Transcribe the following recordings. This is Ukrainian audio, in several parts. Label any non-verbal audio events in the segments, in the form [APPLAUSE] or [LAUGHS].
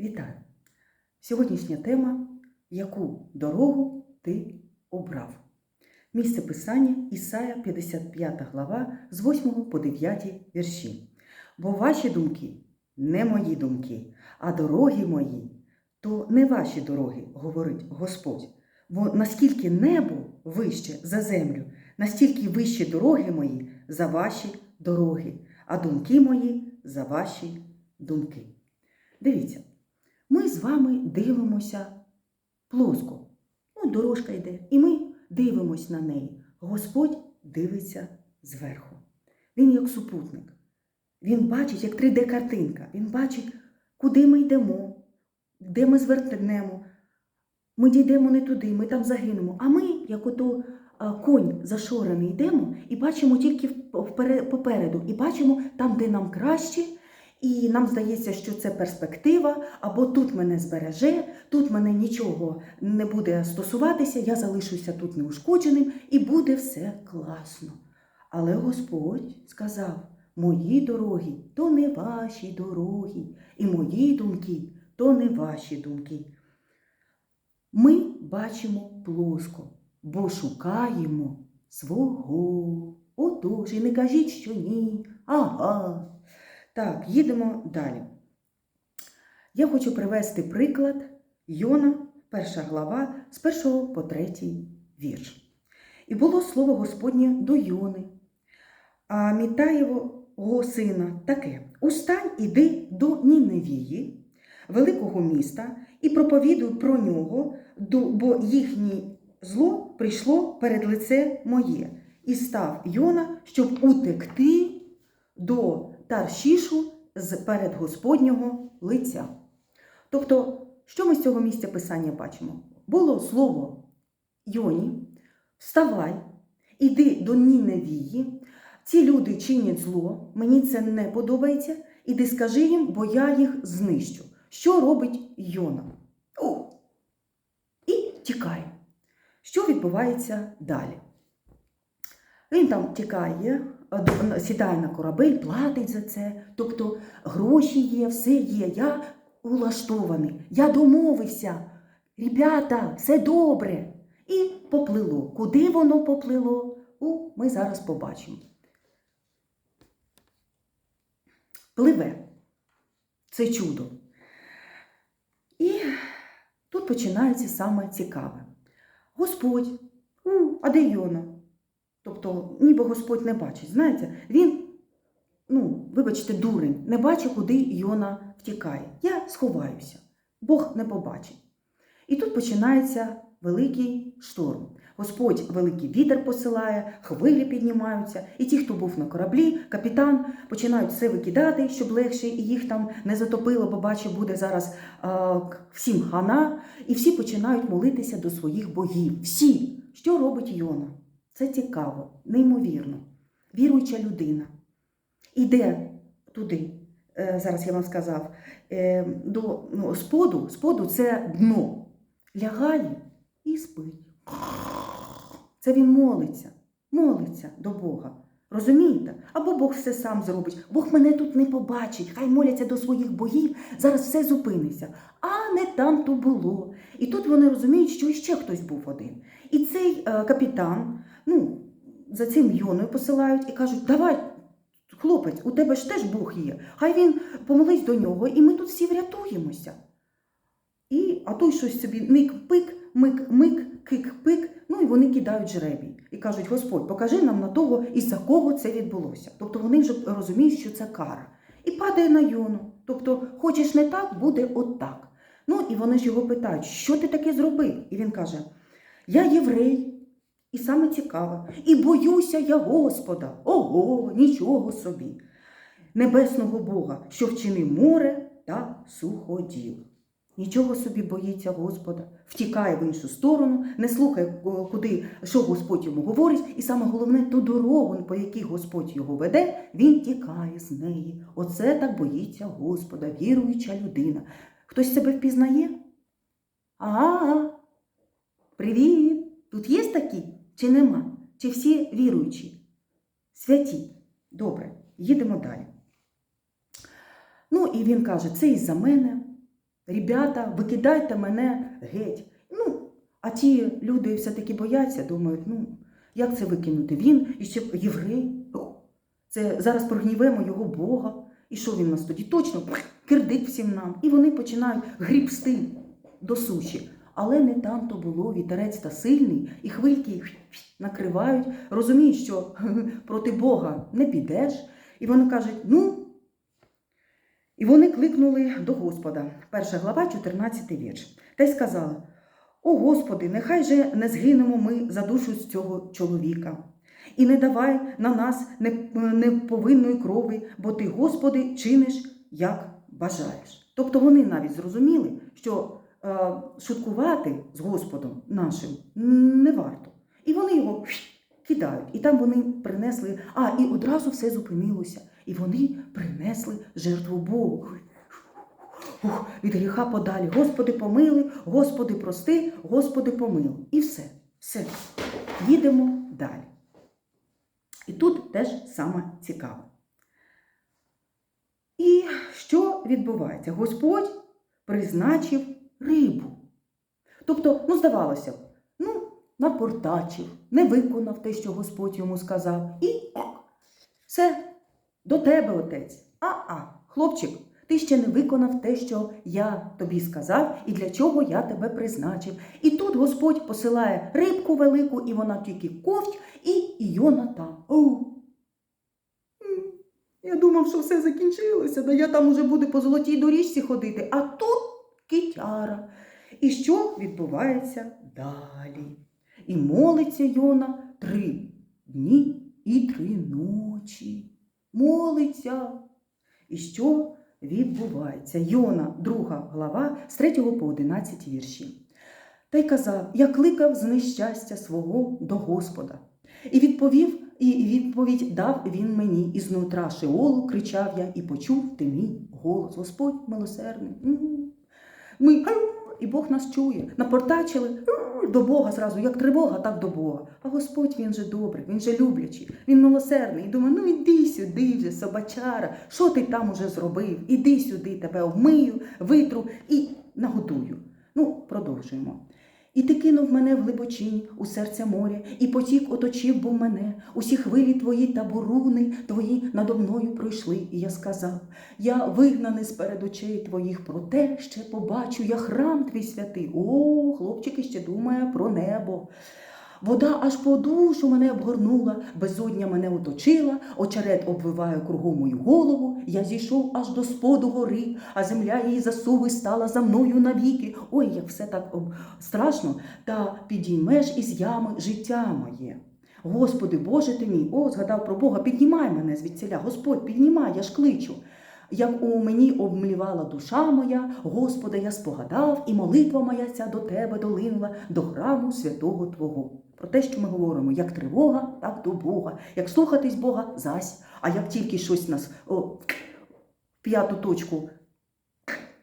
Вітаю! Сьогоднішня тема Яку дорогу ти обрав? Місце писання Ісая 55 глава з 8 по 9 вірші. Бо ваші думки не мої думки, а дороги мої то не ваші дороги, говорить Господь. Бо наскільки небо вище за землю, настільки вищі дороги мої за ваші дороги, а думки мої за ваші думки. Дивіться, ми з вами дивимося плоско. От дорожка йде, і ми дивимось на неї. Господь дивиться зверху. Він як супутник. Він бачить, як 3D-картинка. Він бачить, куди ми йдемо, де ми звернемо. Ми дійдемо не туди, ми там загинемо. А ми, як ото конь зашорений, йдемо і бачимо тільки попереду, і бачимо там, де нам краще. І нам здається, що це перспектива, або тут мене збереже, тут мене нічого не буде стосуватися, я залишуся тут неушкодженим і буде все класно. Але Господь сказав: мої дороги то не ваші дороги, і мої думки то не ваші думки. Ми бачимо плоско, бо шукаємо свого. Отож, і не кажіть, що ні. Ага. Так, їдемо далі. Я хочу привести приклад Йона, перша глава, з першого по третій вірш. І було слово Господнє до Йони, а Мітаєвого сина таке: Устань, іди до Ніневії, великого міста, і проповідуй про нього, бо їхнє зло прийшло перед лице моє. І став Йона, щоб утекти до Таршішу з перед Господнього лиця. Тобто, що ми з цього місця писання бачимо? Було слово Йоні, вставай, іди до Ніневії, ці люди чинять зло, мені це не подобається, іди скажи їм, бо я їх знищу. Що робить Йона? О! І тікає. Що відбувається далі? Він там тікає, сідає на корабель, платить за це. Тобто гроші є, все є. Я улаштований, я домовився. Ребята, все добре. І поплило. Куди воно поплило? У, ми зараз побачимо. Пливе. Це чудо. І тут починається саме цікаве. Господь, у, а де Йона? Тобто, ніби Господь не бачить. Знаєте, він, ну, вибачте, дурень, не бачить, куди Йона втікає. Я сховаюся, Бог не побачить. І тут починається великий шторм. Господь великий вітер посилає, хвилі піднімаються, і ті, хто був на кораблі, капітан починають все викидати, щоб легше і їх там не затопило, бо бачу, буде зараз а, всім хана. І всі починають молитися до своїх богів. Всі, що робить Йона? Це цікаво, неймовірно. Віруюча людина. Іде туди, е, зараз я вам сказав, е, до ну, споду, споду це дно. Лягає і спить. Це він молиться, молиться до Бога. Розумієте? Або Бог все сам зробить. Бог мене тут не побачить, хай моляться до своїх богів, зараз все зупиниться. А не там то було. І тут вони розуміють, що іще хтось був один. І цей е, капітан, ну, за цим Йоною посилають і кажуть, давай, хлопець, у тебе ж теж Бог є. Хай він помолись до нього, і ми тут всі врятуємося. І, а той щось собі ник-пик, мик-мик, кик-пик, ну і вони кидають жребій. І кажуть, Господь, покажи нам на того, із-за кого це відбулося. Тобто вони вже розуміють, що це кара. І падає на Йону. Тобто, хочеш не так, буде от так. Ну і вони ж його питають, що ти таке зробив? І він каже: Я єврей. І саме цікаве, і боюся я Господа. Ого, нічого собі. Небесного Бога, що вчинив море та суходіл. Нічого собі боїться Господа, втікає в іншу сторону, не слухає, куди, що Господь йому говорить, і саме головне, ту дорогу, по якій Господь його веде, він тікає з неї. Оце так боїться Господа, віруюча людина. Хтось себе впізнає? Ага, привіт! Тут є такі чи нема? Чи всі віруючі? Святі. Добре, їдемо далі. Ну і він каже: це із-за мене. Ребята, викидайте мене геть. Ну, а ті люди все-таки бояться, думають, ну, як це викинути? Він і ще єврей. Це зараз прогнівемо його Бога. І що він нас тоді? Точно кирдить всім нам. І вони починають грібсти до суші. Але не там то було, вітерець та сильний, і хвильки накривають, розуміють, що [LAUGHS] проти Бога не підеш. І вони кажуть, ну. І вони кликнули до Господа. Перша глава, 14 вірш. Та й сказали: О Господи, нехай же не згинемо ми за душу з цього чоловіка. І не давай на нас не- неповинної крови, бо ти, Господи, чиниш, як бажаєш. Тобто вони навіть зрозуміли, що е, шуткувати з Господом нашим не варто. І вони його кидають. І там вони принесли, а і одразу все зупинилося. І вони принесли жертву Богу. Ух, від гріха подалі. Господи, помили, Господи, прости, Господи, помили. І все. Все. Їдемо далі. І тут теж саме цікаве. І що відбувається? Господь призначив рибу. Тобто, ну, здавалося б, ну, напортачив, не виконав те, що Господь йому сказав, і все, до тебе, отець. А-а, хлопчик, ти ще не виконав те, що я тобі сказав, і для чого я тебе призначив. І тут Господь посилає рибку велику, і вона тільки ковть, і Йона там. Оу. Я думав, що все закінчилося, да я там уже буду по золотій доріжці ходити, а тут китяра. І що відбувається далі? І молиться Йона три дні і три ночі. Молиться. І що відбувається? Йона, друга глава, з 3 по 11 вірші. Та й казав: Я кликав з нещастя свого до Господа. І відповів, і відповідь дав він мені із нутра Шеолу, кричав я, і почув ти мій голос. Господь милосердний. Ми і Бог нас чує. Напортачили до Бога зразу, як тривога, так до Бога. А Господь він же добрий, він же люблячий, він милосердний. І думає, ну іди сюди вже, собачара, що ти там уже зробив? Іди сюди, тебе обмию, витру і нагодую. Ну, продовжуємо. І ти кинув мене в глибочинь у серця моря, і потік оточив був мене. Усі хвилі твої та буруни твої надо мною пройшли. І я сказав: я вигнаний з перед очей твоїх, проте ще побачу я храм твій святий. О, хлопчики ще думає про небо. Вода аж по душу мене обгорнула, безодня мене оточила, очерет обвиває кругом мою голову. Я зійшов аж до споду гори, а земля її засуви стала за мною навіки. Ой, як все так страшно, та підіймеш із ями життя моє. Господи, Боже ти мій, о, згадав про Бога, піднімай мене звідсіля, Господь, піднімай, я ж кличу. Як у мені обмлівала душа моя, Господа, я спогадав, і молитва моя ця до тебе долинула до храму святого Твого. Про те, що ми говоримо, як тривога, так до Бога. Як слухатись Бога, зась. А як тільки щось нас в п'яту точку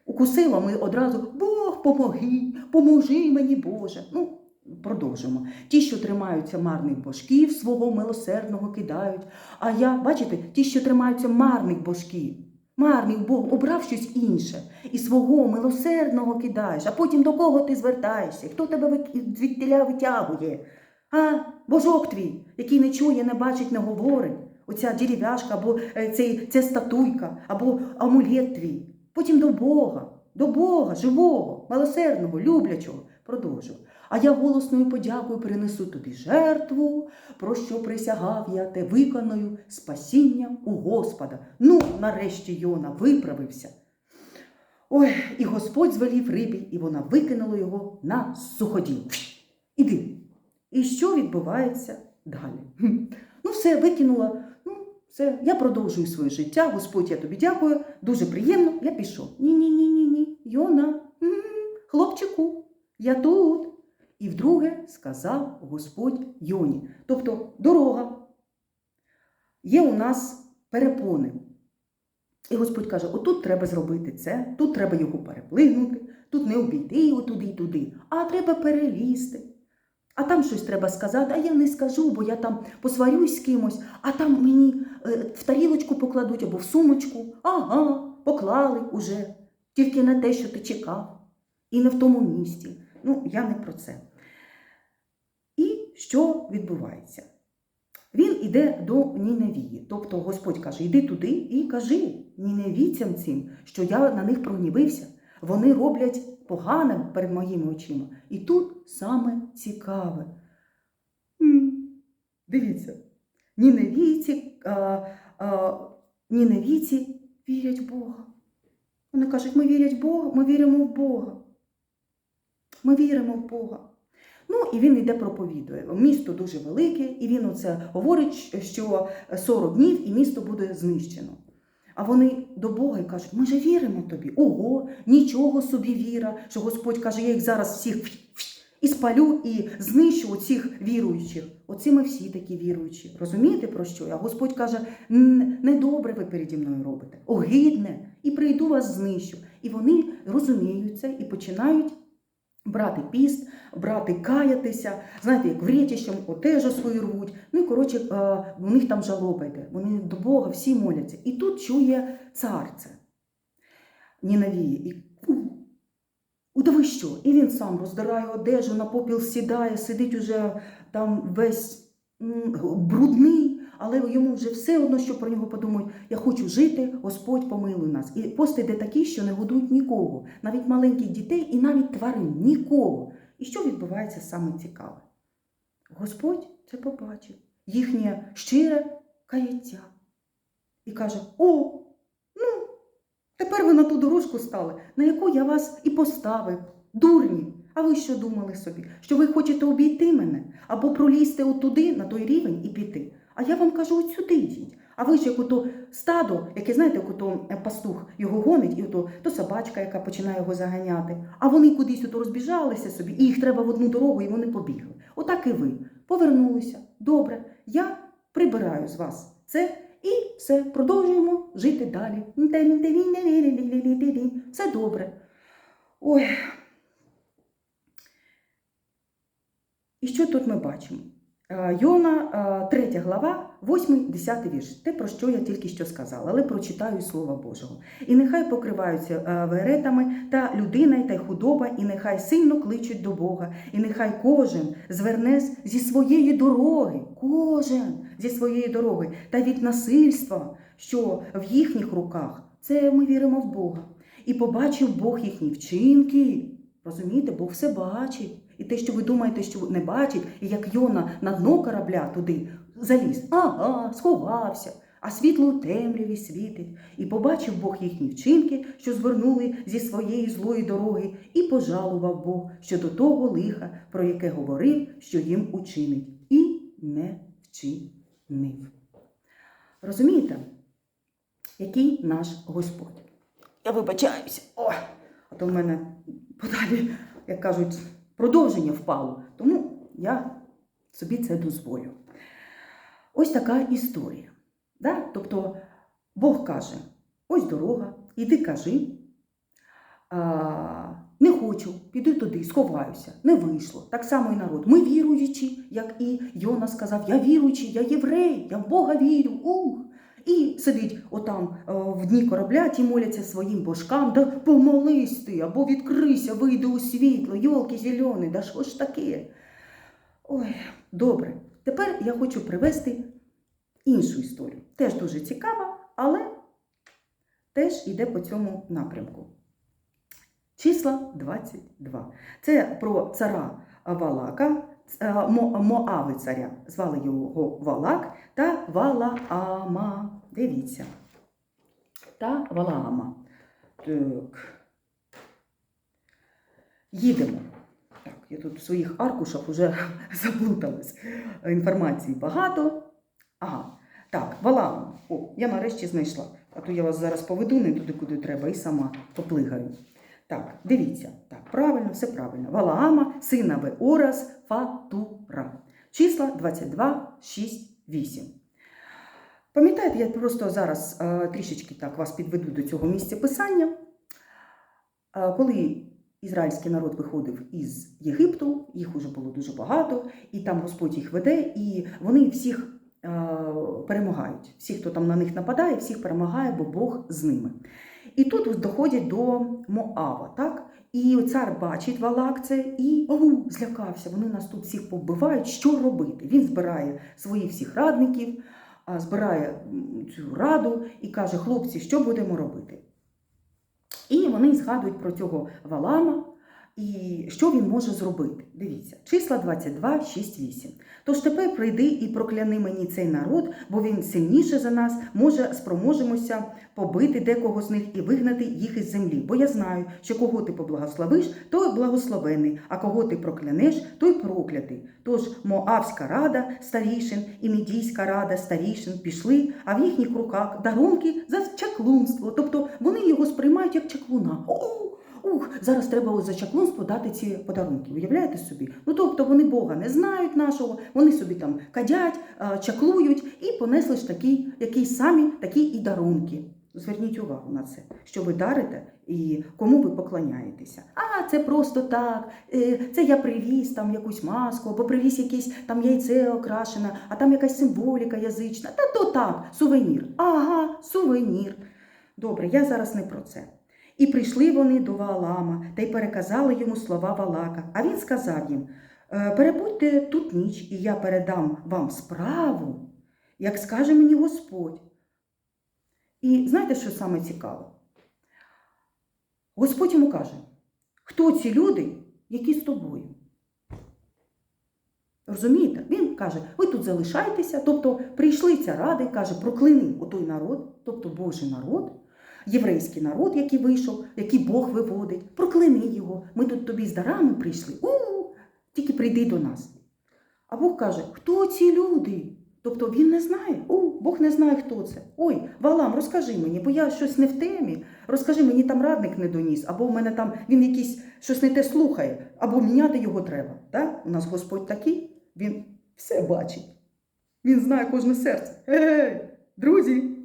укусило, ми одразу Бог, помоги, поможи мені, Боже. Ну, продовжимо. Ті, що тримаються марних божків, свого милосердного кидають. А я, бачите, ті, що тримаються марних божків. Марний Бог обрав щось інше і свого милосердного кидаєш, а потім до кого ти звертаєшся? Хто тебе звідтіля витягує? А божок твій, який не чує, не бачить, не говорить. Оця дерев'яшка, або е, цей, ця статуйка, або амулет твій. Потім до Бога, до Бога, живого, милосердного, люблячого. Продовжу. А я голосною подякою принесу тобі жертву, про що присягав я те виконаю спасінням у Господа. Ну, нарешті Йона виправився. Ой, і Господь звелів рибі, і вона викинула його на суходіл. Іди. І що відбувається далі? Ну, все, викинула. Ну, все, я продовжую своє життя. Господь, я тобі дякую. Дуже приємно, я пішов. Ні-ні, ні, ні. Йона, хлопчику, я тут. І вдруге сказав Господь Йоні. Тобто дорога. Є у нас перепони. І Господь каже: отут треба зробити це, тут треба його переплигнути, тут не обійти його туди й туди, а треба перелізти. А там щось треба сказати, а я не скажу, бо я там посварюсь з кимось, а там мені е, в тарілочку покладуть або в сумочку. Ага, поклали уже. тільки не те, що ти чекав, і не в тому місті. Ну, я не про це. І що відбувається? Він іде до Ніневії. Тобто Господь каже: йди туди і кажи ніневійцям цим, що я на них прогнівився. Вони роблять погане перед моїми очима. І тут саме цікаве. Дивіться, ніневійці, а, а, ніневійці вірять в Бога. Вони кажуть, ми вірять в Бога, ми віримо в Бога. Ми віримо в Бога. Ну і він йде проповідує. Місто дуже велике, і він оце говорить, що 40 днів і місто буде знищено. А вони до Бога і кажуть, ми же віримо тобі. Ого, нічого собі віра, що Господь каже, я їх зараз всіх і спалю, і знищу оцих віруючих. Оці ми всі такі віруючі. Розумієте про що? А Господь каже, «Н- недобре ви переді мною робите, огидне, і прийду вас знищу. І вони розуміють це і починають брати піст, брати каятися, знаєте, як врєтіщем одежу свою рвуть. Ну і коротше, е, у них там жалоба йде. Вони до Бога всі моляться. І тут чує цар це. Нінавіє. І ви що? І він сам роздирає одежу, на попіл сідає, сидить уже там весь брудний, але йому вже все одно, що про нього подумають. Я хочу жити, Господь помилуй нас. І пост йде такий, що не годують нікого, навіть маленьких дітей і навіть тварин, нікого. І що відбувається саме цікаве? Господь це побачив, їхнє щире каяття. І каже: О, ну, тепер ви на ту дорожку стали, на яку я вас і поставив. Дурні. А ви що думали собі? Що ви хочете обійти мене або пролізти отуди, на той рівень і піти? А я вам кажу, от сюди йдіть. А ви ж як ото стадо, яке знаєте, як ото е, пастух його гонить, і ото то собачка, яка починає його заганяти. А вони кудись ото розбіжалися собі, і їх треба в одну дорогу, і вони побігли. Отак і ви повернулися. Добре, я прибираю з вас це і все, продовжуємо жити далі. Все добре. Ой. І що тут ми бачимо? Е, Йона, 3 глава, 8-10 вірш. Те, про що я тільки що сказала, але прочитаю Слова Божого. І нехай покриваються е, веретами та людина, та й худоба, і нехай сильно кличуть до Бога, і нехай кожен зверне зі своєї дороги, кожен зі своєї дороги, та від насильства, що в їхніх руках. Це ми віримо в Бога. І побачив Бог їхні вчинки. Розумієте, Бог все бачить. І те, що ви думаєте, що не бачить, і як Йона на дно корабля туди заліз, ага, сховався, а світло у темряві світить. І побачив Бог їхні вчинки, що звернули зі своєї злої дороги, і пожалував Бог щодо того лиха, про яке говорив, що їм учинить, і не вчинив. Розумієте, який наш Господь? Я вибачаюся. О, а то в мене подалі, як кажуть, продовження впало. Тому я собі це дозволю. Ось така історія. Да? Тобто Бог каже: ось дорога, іди кажи. Не хочу, піду туди, сховаюся, не вийшло. Так само і народ. Ми віруючі, як і Йона сказав, я віруючий, я єврей, я в Бога вірю. Ух. І сидить отам е, в дні корабля, ті моляться своїм божкам, да помолись ти, або відкрийся, вийди у світло, йолки зелені, да що ж таке? Ой, добре. Тепер я хочу привести іншу історію. Теж дуже цікава, але теж йде по цьому напрямку. Числа 22. Це про цара Валака, Моави царя. Звали його Валак та Валаама. Дивіться. Та Валаама. Так. Їдемо. Так, я тут в своїх аркушах вже [LAUGHS] заплуталась. Інформації багато. Ага. Так, Валаама. О, я нарешті знайшла. А то я вас зараз поведу не туди, куди треба, і сама поплигаю. Так, дивіться. Так, правильно, все правильно. Валаама, сина Веорас, Фатура. Числа 22, 6, 8. Пам'ятаєте, я просто зараз е, трішечки так вас підведу до цього місця писання. Е, коли ізраїльський народ виходив із Єгипту, їх уже було дуже багато, і там Господь їх веде, і вони всіх е, перемагають. Всі, хто там на них нападає, всіх перемагає, бо Бог з ними. І тут доходять до Моава, так? І цар бачить Валак це і о, злякався. Вони нас тут всіх побивають. Що робити? Він збирає своїх всіх радників, збирає цю раду і каже: хлопці, що будемо робити? І вони згадують про цього Валама і що він може зробити. Дивіться, числа 22, 6, 8. Тож тепер прийди і прокляни мені цей народ, бо він сильніше за нас, може, спроможемося побити декого з них і вигнати їх із землі. Бо я знаю, що кого ти поблагословиш, той благословений, а кого ти проклянеш, той проклятий. Тож Моавська рада старішин і Мідійська рада старішин пішли, а в їхніх руках дарунки за чаклунство. Тобто вони його сприймають як чаклуна. О, Ух, зараз треба за чаклунство дати ці подарунки. Уявляєте собі? Ну тобто вони Бога не знають нашого, вони собі там кадять, чаклують і понесли ж такі, які самі такі і дарунки. Зверніть увагу на це, що ви дарите і кому ви поклоняєтеся. А це просто так. е, Це я привіз там якусь маску, або привіз якесь там яйце окрашене, а там якась символіка язична. Та то так, сувенір. Ага, сувенір. Добре, я зараз не про це. І прийшли вони до Ваалама та й переказали йому слова Валака. А він сказав їм: «Е, перебудьте тут ніч, і я передам вам справу, як скаже мені Господь. І знаєте, що саме цікаве? Господь йому каже, хто ці люди, які з тобою? Розумієте? Він каже, ви тут залишайтеся, тобто прийшли ця рада і каже, проклини отой народ, тобто Божий народ, єврейський народ, який вийшов, який Бог виводить, проклини його. Ми тут тобі з дарами прийшли. У, тільки прийди до нас. А Бог каже, хто ці люди? Тобто він не знає. О, Бог не знає, хто це. Ой, Валам, розкажи мені, бо я щось не в темі. Розкажи, мені там радник не доніс, або в мене там він якийсь щось не те слухає, або міняти його треба. Так? У нас Господь такий, він все бачить. Він знає кожне серце. Ей, друзі.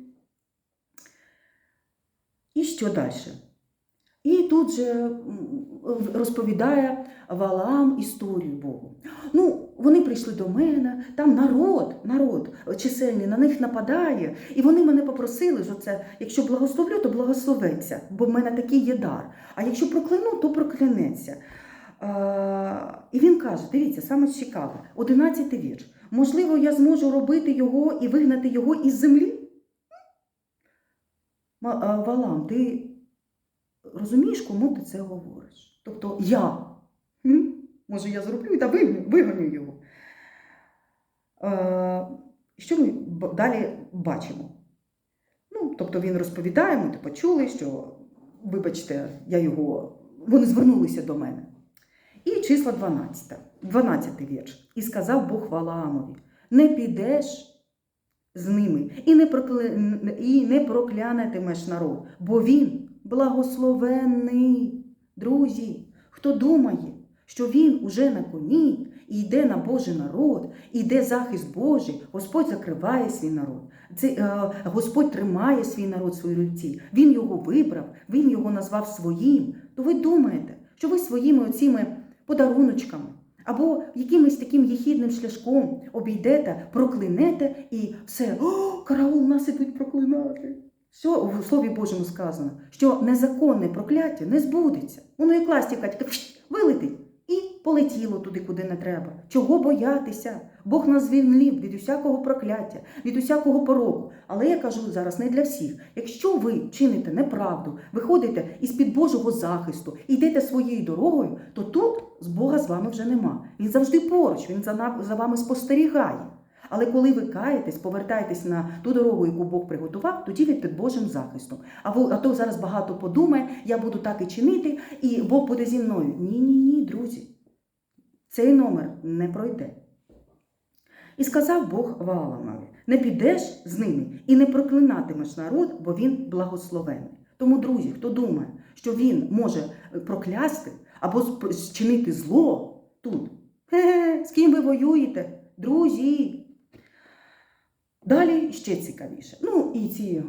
І що далі? І тут же розповідає Валаам історію Богу. Ну, вони прийшли до мене, там народ, народ чисельний на них нападає, і вони мене попросили, що це, якщо благословлю, то благословиться, бо в мене такий є дар. А якщо прокляну, то проклянеться. І він каже: дивіться, саме цікаве, 11 вірш. Можливо, я зможу робити його і вигнати його із землі? А, Валам, ти розумієш, кому ти це говориш? Тобто я. М? Може, я зроблю та вигоню, його. Е, що ми далі бачимо? Ну, тобто він розповідає, ми почули, що, вибачте, я його. Вони звернулися до мене. І число 12, 12 вірш. І сказав Бог Валаамові: не підеш з ними і не, прокля... і не проклянетимеш народ, бо він благословенний. Друзі, хто думає, що він уже на коні і йде на Божий народ, і йде захист Божий, Господь закриває свій народ. Це, е, Господь тримає свій народ в своїй руці. Він його вибрав, він його назвав своїм. То ви думаєте, що ви своїми оціми подаруночками або якимось таким єхідним шляшком обійдете, проклинете і все, о, караул нас ідуть проклинати. Що в Слові Божому сказано, що незаконне прокляття не збудеться. Воно як ластівка, так вилетить і полетіло туди, куди не треба. Чого боятися? Бог нас звільнив від усякого прокляття, від усякого пороку. Але я кажу зараз не для всіх. Якщо ви чините неправду, виходите із-під Божого захисту йдете своєю дорогою, то тут з Бога з вами вже нема. Він завжди поруч, він за вами спостерігає. Але коли ви каєтесь, повертаєтесь на ту дорогу, яку Бог приготував, тоді ви під Божим захистом. А ви, а то зараз багато подумає, я буду так і чинити, і Бог буде зі мною. Ні, ні, ні, друзі. Цей номер не пройде. І сказав Бог Валамові: не підеш з ними і не проклинатимеш народ, бо він благословений. Тому, друзі, хто думає, що він може проклясти або зчинити зло тут, хе-хе, з ким ви воюєте? Друзі. Далі ще цікавіше. Ну і ці е,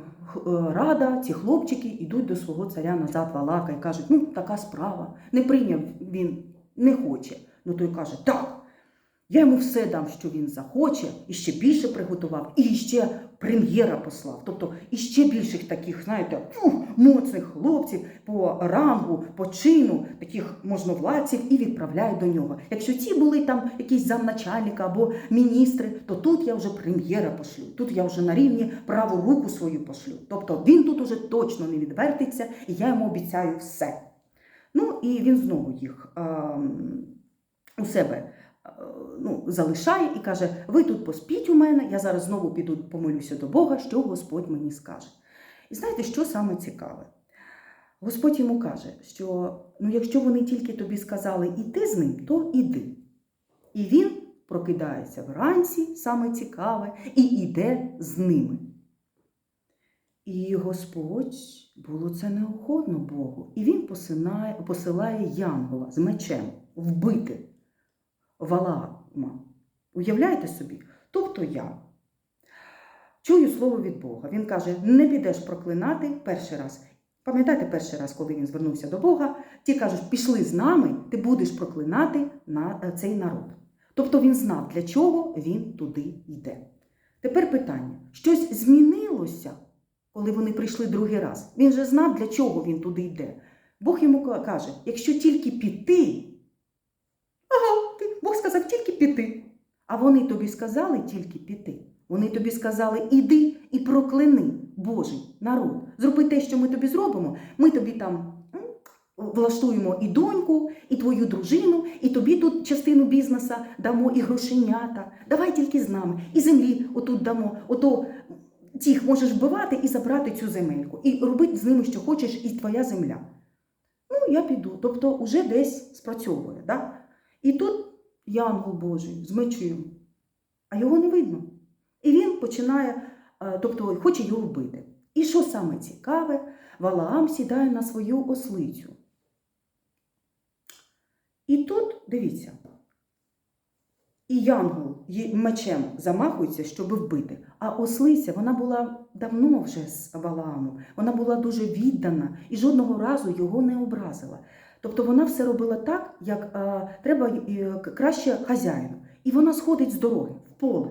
рада, ці хлопчики йдуть до свого царя назад Валака і кажуть, ну така справа. Не прийняв він, не хоче. Ну той каже, так, Я йому все дам, що він захоче, і ще більше приготував, і ще прем'єра послав. Тобто і ще більших таких, знаєте, фух, моцних хлопців по рангу, по чину, таких можновладців, і відправляю до нього. Якщо ці були там якісь замначальника або міністри, то тут я вже прем'єра пошлю. Тут я вже на рівні праву руку свою пошлю. Тобто він тут уже точно не відвертиться, і я йому обіцяю все. Ну і він знову їх ем, у себе е, ну, залишає і каже: ви тут поспіть у мене, я зараз знову піду помолюся до Бога, що Господь мені скаже. І знаєте, що саме цікаве? Господь йому каже, що ну, якщо вони тільки тобі сказали іти з ним, то іди. І він прокидається вранці, саме цікаве, і йде з ними. І Господь було це неохотно Богу. І він посинає, посилає Янгола з мечем вбити Валаама. Уявляєте собі? Тобто я чую слово від Бога. Він каже: не підеш проклинати перший раз. Пам'ятаєте перший раз, коли він звернувся до Бога, ті кажуть, пішли з нами, ти будеш проклинати на е, цей народ. Тобто він знав, для чого він туди йде. Тепер питання: щось змінилося, коли вони прийшли другий раз? Він же знав, для чого він туди йде. Бог йому каже: якщо тільки піти, ага, ти- Бог сказав тільки піти. А вони тобі сказали тільки піти. Вони тобі сказали, іди і прокляни Божий народ. Зроби те, що ми тобі зробимо. Ми тобі там влаштуємо і доньку, і твою дружину, і тобі тут частину бізнеса дамо, і грошенята. Давай тільки з нами. І землі отут дамо. Ото тих можеш вбивати і забрати цю земельку. І робити з ними, що хочеш, і твоя земля. Ну, я піду. Тобто, уже десь спрацьовує. Да? І тут Янгол Божий з мечем, а його не видно. І він починає, е, тобто хоче його вбити. І що саме цікаве, Валаам сідає на свою ослицю. І тут, дивіться, і Янгол мечем замахується, щоб вбити. А ослиця, вона була давно вже з Валаамом, вона була дуже віддана і жодного разу його не образила. Тобто вона все робила так, як е, треба е, краще хазяїну. І вона сходить з дороги в поле.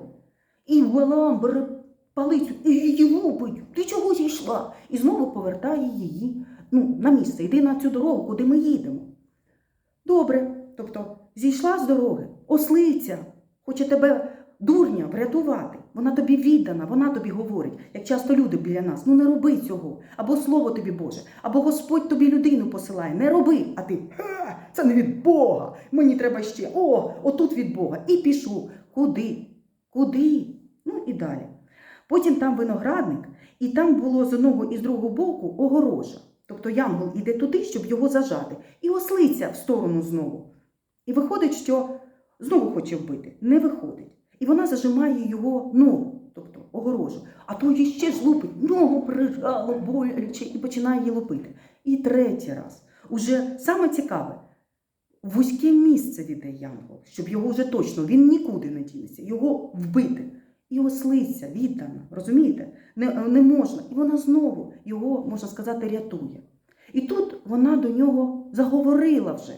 І Валаам бере палицю і її лупить. Ти чого зійшла? І знову повертає її ну, на місце. Йди на цю дорогу, куди ми їдемо. Добре. Тобто зійшла з дороги, ослиця, хоче тебе дурня врятувати. Вона тобі віддана, вона тобі говорить, як часто люди біля нас, ну не роби цього. Або слово тобі Боже, або Господь тобі людину посилає, не роби. А ти «Ха, це не від Бога. Мені треба ще. О, отут від Бога. І пішов. Куди? Куди? Ну і далі. Потім там виноградник, і там було з одного і з другого боку огорожа. Тобто янгол іде туди, щоб його зажати. І ослиця в сторону знову. І виходить, що знову хоче вбити. Не виходить. І вона зажимає його ногу, тобто огорожу. А то її ще ж лупить, ногу прижало, боляче, і починає її лупити. І третій раз. Уже саме цікаве, вузьке місце віде янгол, щоб його вже точно, він нікуди не дінеться, його вбити. І ослиця віддана, розумієте? Не, не можна. І вона знову його, можна сказати, рятує. І тут вона до нього заговорила вже.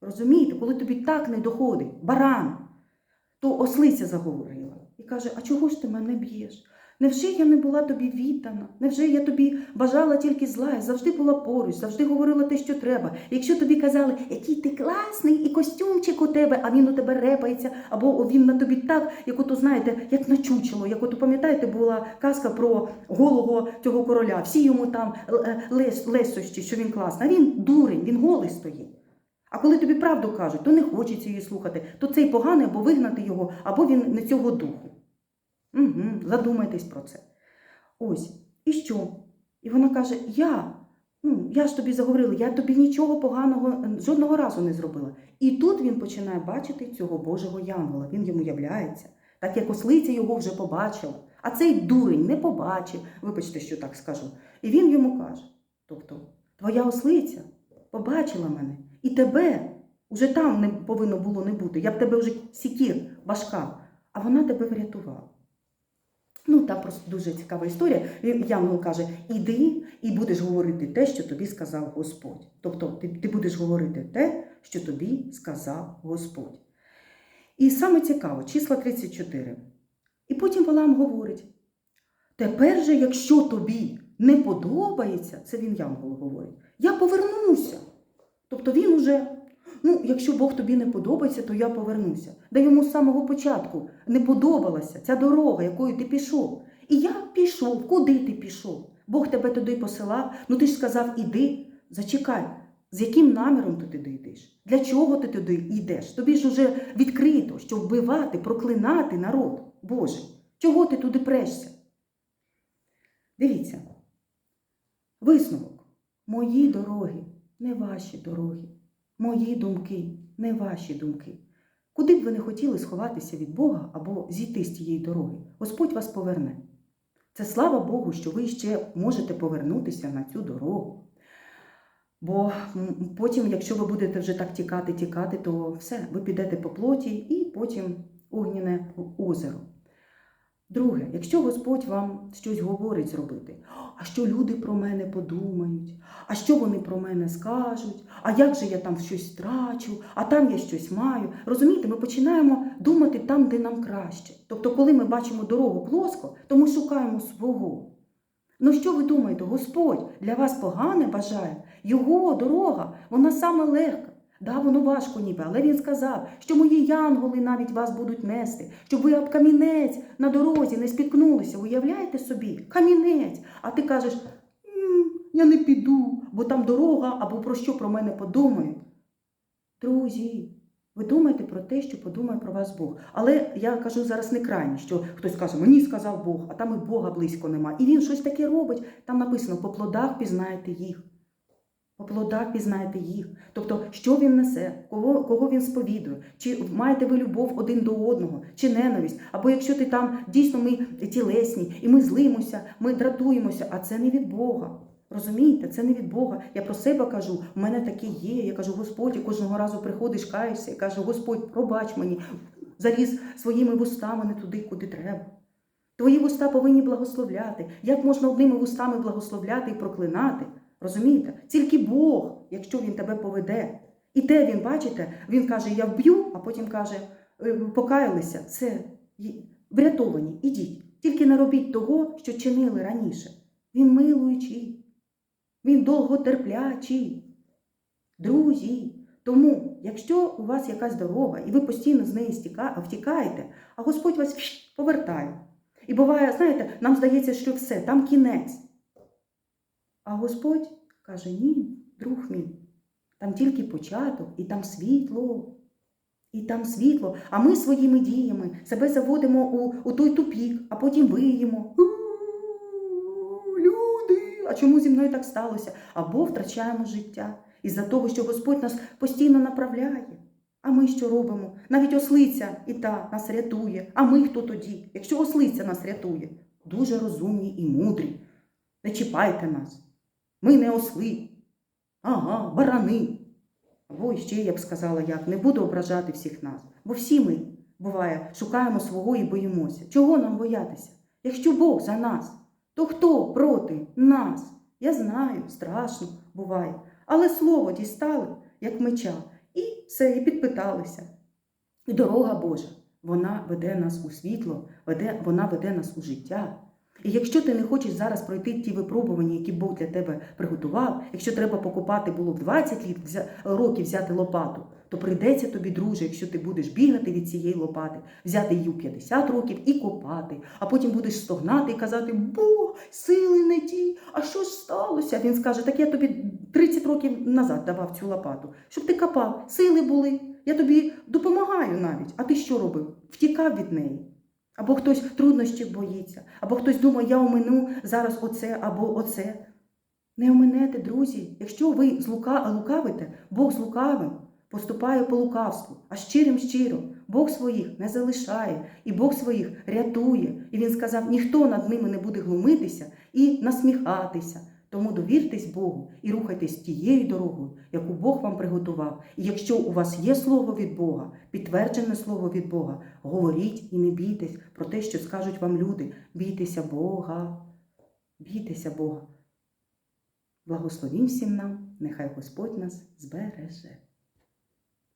Розумієте, коли тобі так не доходить, баран, то ослиця заговорила і каже: А чого ж ти мене б'єш? Невже я не була тобі віддана? Невже я тобі бажала тільки зла? Я завжди була поруч, завжди говорила те, що треба. Якщо тобі казали, який ти класний, і костюмчик у тебе, а він у тебе репається, або він на тобі так, як ото, знаєте, як на чучело, як ото, пам'ятаєте, була казка про голого цього короля. Всі йому там е, лес, лесощі, що він класний, а він дурень, він голий стоїть. А коли тобі правду кажуть, то не хочеться її слухати, то цей поганий або вигнати його, або він не цього духу. Угу, задумайтесь про це. Ось, і що? І вона каже: Я, ну, я ж тобі заговорила, я тобі нічого поганого е, жодного разу не зробила. І тут він починає бачити цього Божого янгола. Він йому являється, так як ослиця його вже побачила. А цей дурень не побачив, вибачте, що так скажу. І він йому каже: тобто, твоя ослиця побачила мене, і тебе уже там не повинно було не бути. Я б тебе вже сікір важка, а вона тебе врятувала. Ну, там просто дуже цікава історія. Янгол каже: іди і будеш говорити те, що тобі сказав Господь. Тобто ти, ти будеш говорити те, що тобі сказав Господь. І саме цікаво, числа 34. І потім Валаам говорить: тепер же, якщо тобі не подобається, це він Янголу говорить, я повернуся. Тобто він уже, ну, якщо Бог тобі не подобається, то я повернуся. Да йому з самого початку не подобалася ця дорога, якою ти пішов. І я пішов. Куди ти пішов? Бог тебе туди посилав. Ну ти ж сказав, іди, зачекай. З яким наміром ти туди йдеш? Для чого ти туди йдеш? Тобі ж уже відкрито, що вбивати, проклинати народ Божий. Чого ти туди прешся? Дивіться. Висновок. Мої дороги не ваші дороги. Мої думки не ваші думки. Куди б ви не хотіли сховатися від Бога або зійти з тієї дороги, Господь вас поверне. Це слава Богу, що ви ще можете повернутися на цю дорогу. Бо потім, якщо ви будете вже так тікати, тікати, то все, ви підете по плоті і потім огняне озеро. Друге, якщо Господь вам щось говорить зробити, а що люди про мене подумають, а що вони про мене скажуть, а як же я там щось втрачу, а там я щось маю. Розумієте, ми починаємо думати там, де нам краще. Тобто, коли ми бачимо дорогу плоско, то ми шукаємо свого. Ну що ви думаєте, Господь для вас погане бажає? Його дорога, вона саме легка. Да, воно важко ніби, але він сказав, що мої янголи навіть вас будуть нести, щоб ви об камінець на дорозі не спіткнулися. Уявляєте собі? Камінець. А ти кажеш, «М, я не піду, бо там дорога або про що про мене подумають. Друзі, ви думаєте про те, що подумає про вас Бог. Але я кажу зараз не крайні, що хтось каже, мені сказав Бог, а там і Бога близько нема. І він щось таке робить. Там написано, по плодах пізнаєте їх. По плодах пізнаєте їх. Тобто, що він несе, кого, кого він сповідує, чи маєте ви любов один до одного, чи ненависть. Або якщо ти там дійсно ми тілесні, і ми злимося, ми дратуємося, а це не від Бога. Розумієте, це не від Бога. Я про себе кажу, в мене таке є. Я кажу, Господь, і кожного разу приходиш, каєшся і кажу, Господь, пробач мені, заліз своїми вустами не туди, куди треба. Твої вуста повинні благословляти. Як можна одними вустами благословляти і проклинати? Розумієте? Тільки Бог, якщо він тебе поведе. І те він, бачите, він каже, я вб'ю, а потім каже, «Е, покаялися, все, врятовані, ідіть. Тільки не робіть того, що чинили раніше. Він милуючий, він довготерплячий. Друзі, тому, якщо у вас якась дорога, і ви постійно з неї втікаєте, а Господь вас повертає. І буває, знаєте, нам здається, що все, там кінець. А Господь каже: ні, друг мій, там тільки початок, і там світло. І там світло. А ми своїми діями себе заводимо у, у той тупік, а потім виємо. Люди, а чому зі мною так сталося? Або втрачаємо життя із-за того, що Господь нас постійно направляє. А ми що робимо? Навіть ослиця і та нас рятує. А ми хто тоді? Якщо ослиця нас рятує, дуже розумні і мудрі. Не чіпайте нас. Ми не осли. Ага, барани. Або ще я б сказала, як не буду ображати всіх нас. Бо всі ми, буває, шукаємо свого і боїмося. Чого нам боятися? Якщо Бог за нас, то хто проти нас? Я знаю, страшно буває. Але слово дістали, як меча, і все, і підпиталися. І дорога Божа, вона веде нас у світло, веде, вона веде нас у життя. І якщо ти не хочеш зараз пройти ті випробування, які Бог для тебе приготував, якщо треба покопати було в 20 літ, років взяти лопату, то прийдеться тобі, друже, якщо ти будеш бігати від цієї лопати, взяти її у 50 років і копати, а потім будеш стогнати і казати, Бог, сили не ті, а що ж сталося? Він скаже, так я тобі 30 років назад давав цю лопату, щоб ти копав, сили були, я тобі допомагаю навіть. А ти що робив? Втікав від неї. Або хтось труднощів боїться, або хтось думає, я омину зараз оце або оце. Не оминете, друзі. Якщо ви злука, лукавите, Бог з лукавим поступає по лукавству, а щирим щиро. Бог своїх не залишає, і Бог своїх рятує. І він сказав: ніхто над ними не буде глумитися і насміхатися. Тому довіртесь Богу і рухайтесь тією дорогою, яку Бог вам приготував. І якщо у вас є слово від Бога, підтверджене слово від Бога, говоріть і не бійтесь про те, що скажуть вам люди. Бійтеся Бога, бійтеся Бога. Благословім всім нам, нехай Господь нас збереже.